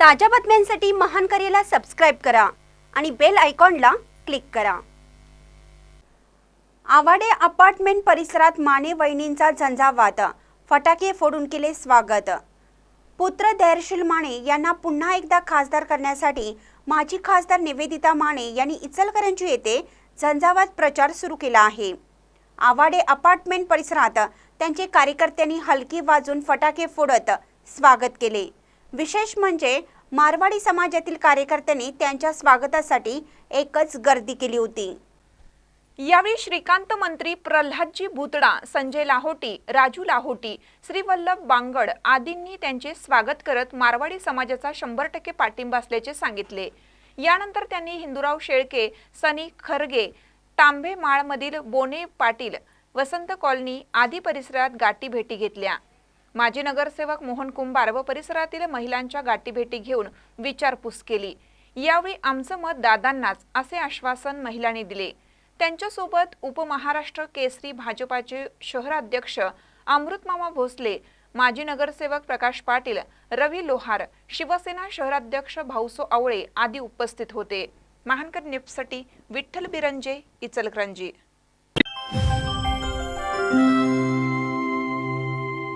ताज्या बातम्यांसाठी महान करेला सबस्क्राईब करा आणि बेल आयकॉनला क्लिक करा. आवाडे अपार्टमेंट परिसरात माने वहिनींचा झंझावात. फटाके फोडून केले स्वागत. पुत्र धैर्यशील माने यांना पुन्हा एकदा खासदार करण्यासाठी माजी खासदार निवेदिता माने यांनी इचलकरंजी येथे झंझावात प्रचार सुरू केला आहे. आवाडे अपार्टमेंट परिसरात त्यांचे कार्यकर्त्यांनी हलकी वाजून फटाके फोडत स्वागत केले. विशेष म्हणजे मारवाडी समाजातील कार्यकर्त्यांनी त्यांच्या स्वागतासाठी एकच गर्दी केली होती. यावेळी श्रीकांत मंत्री प्रल्हादजी भुतडा संजय लाहोटी राजू लाहोटी श्रीवल्लभ बांगड आदींनी त्यांचे स्वागत करत मारवाडी समाजाचा शंभर टक्के पाठिंबा असल्याचे सांगितले. यानंतर त्यांनी हिंदूराव शेळके सनी खरगे तांबे माळमधील बोने पाटील वसंत कॉलनी आदी परिसरात गाठी भेटी घेतल्या. माजी नगरसेवक मोहन कुंभार व परिसरातील महिलांच्या गाठीभेटी घेऊन विचारपूस केली. यावेळी आमचं मत दादांनाच असे आश्वासन महिलांनी दिले. त्यांच्यासोबत उपमहाराष्ट्र केसरी भाजपाचे शहराध्यक्ष अमृतमामा भोसले माजी नगरसेवक प्रकाश पाटील रवी लोहार शिवसेना शहराध्यक्ष भाऊसो आवळे आदी उपस्थित होते. महानकर निपसाठी विठ्ठल बिरंजे इचलकरंजी.